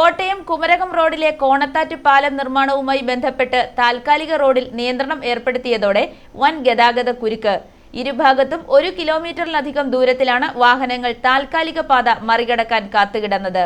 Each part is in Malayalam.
കോട്ടയം കുമരകം റോഡിലെ കോണത്താറ്റ് പാലം നിർമ്മാണവുമായി ബന്ധപ്പെട്ട് താൽക്കാലിക റോഡിൽ നിയന്ത്രണം ഏർപ്പെടുത്തിയതോടെ വൻ ഗതാഗത കുരുക്ക്. ഇരുഭാഗത്തും ഒരു കിലോമീറ്ററിലധികം ദൂരത്തിലാണ് വാഹനങ്ങൾ താൽക്കാലിക പാത മറികടക്കാൻ കാത്തുകിടന്നത്.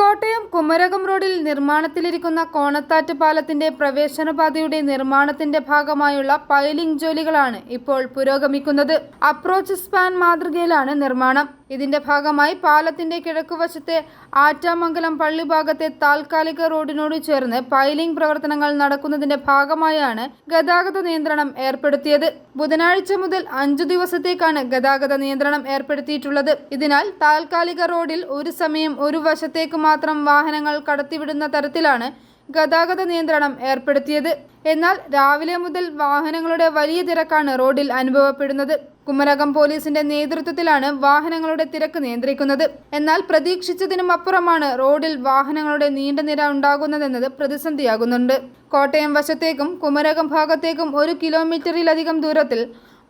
കോട്ടയം കുമരകം റോഡിൽ നിർമ്മാണത്തിലിരിക്കുന്ന കോണത്താറ്റ് പാലത്തിന്റെ പ്രവേശനപാതയുടെ നിർമ്മാണത്തിന്റെ ഭാഗമായുള്ള പൈലിംഗ് ജോലികളാണ് ഇപ്പോൾ പുരോഗമിക്കുന്നത്. അപ്രോച്ച് സ്പാൻ മാതൃകയിലാണ് നിർമ്മാണം. ഇതിന്റെ ഭാഗമായി പാലത്തിന്റെ കിഴക്കുവശത്തെ ആറ്റാമംഗലം പള്ളി ഭാഗത്തെ താൽക്കാലിക റോഡിനോട് ചേർന്ന് പൈലിംഗ് പ്രവർത്തനങ്ങൾ നടക്കുന്നതിന്റെ ഭാഗമായാണ് ഗതാഗത നിയന്ത്രണം ഏർപ്പെടുത്തിയത്. ബുധനാഴ്ച മുതൽ അഞ്ചു ദിവസത്തേക്കാണ് ഗതാഗത നിയന്ത്രണം ഏർപ്പെടുത്തിയിട്ടുള്ളത്. ഇതിനാൽ താൽക്കാലിക റോഡിൽ ഒരു സമയം ഒരു വശത്തേക്ക് മാത്രം വാഹനങ്ങൾ കടത്തിവിടുന്ന തരത്തിലാണ് ഗതാഗത നിയന്ത്രണം ഏർപ്പെടുത്തിയത്. എന്നാൽ രാവിലെ മുതൽ വാഹനങ്ങളുടെ വലിയ തിരക്കാണ് റോഡിൽ അനുഭവപ്പെടുന്നത്. കുമരകം പോലീസിന്റെ നേതൃത്വത്തിലാണ് വാഹനങ്ങളുടെ തിരക്ക് നിയന്ത്രിക്കുന്നത്. എന്നാൽ പ്രതീക്ഷിച്ചതിനും അപ്പുറമാണ് റോഡിൽ വാഹനങ്ങളുടെ നീണ്ട നിര ഉണ്ടാകുന്നതെന്നത് പ്രതിസന്ധിയാകുന്നുണ്ട്. കോട്ടയം വശത്തേക്കും കുമരകം ഭാഗത്തേക്കും ഒരു കിലോമീറ്ററിലധികം ദൂരത്തിൽ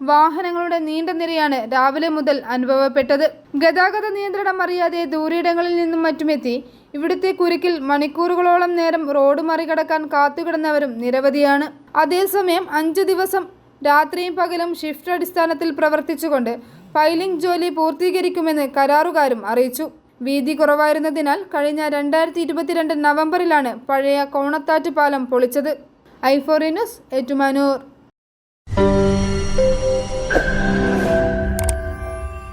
വാഹനങ്ങളുടെ നീണ്ട നിരയാണ് രാവിലെ മുതൽ അനുഭവപ്പെട്ടത്. ഗതാഗത നിയന്ത്രണം അറിയാതെ ദൂരയിടങ്ങളിൽ നിന്നും മറ്റുമെത്തി. ഇവിടുത്തെ കുരുക്കിൽ മണിക്കൂറുകളോളം നേരം റോഡ് മറികടക്കാൻ കാത്തുകിടന്നവരും നിരവധിയാണ്. അതേസമയം അഞ്ചു ദിവസം രാത്രിയും പകലും ഷിഫ്റ്റ് അടിസ്ഥാനത്തിൽ പ്രവർത്തിച്ചുകൊണ്ട് ഫയലിംഗ് ജോലി പൂർത്തീകരിക്കുമെന്ന് കരാറുകാരും അറിയിച്ചു. വീതി കുറവായിരുന്നതിനാൽ കഴിഞ്ഞ രണ്ടായിരത്തി ഇരുപത്തിരണ്ട് നവംബറിലാണ് പഴയ കോണത്താറ്റ് പാലം പൊളിച്ചത്. ഐഫോറി ന്യൂസ് ഏറ്റുമാനൂർ.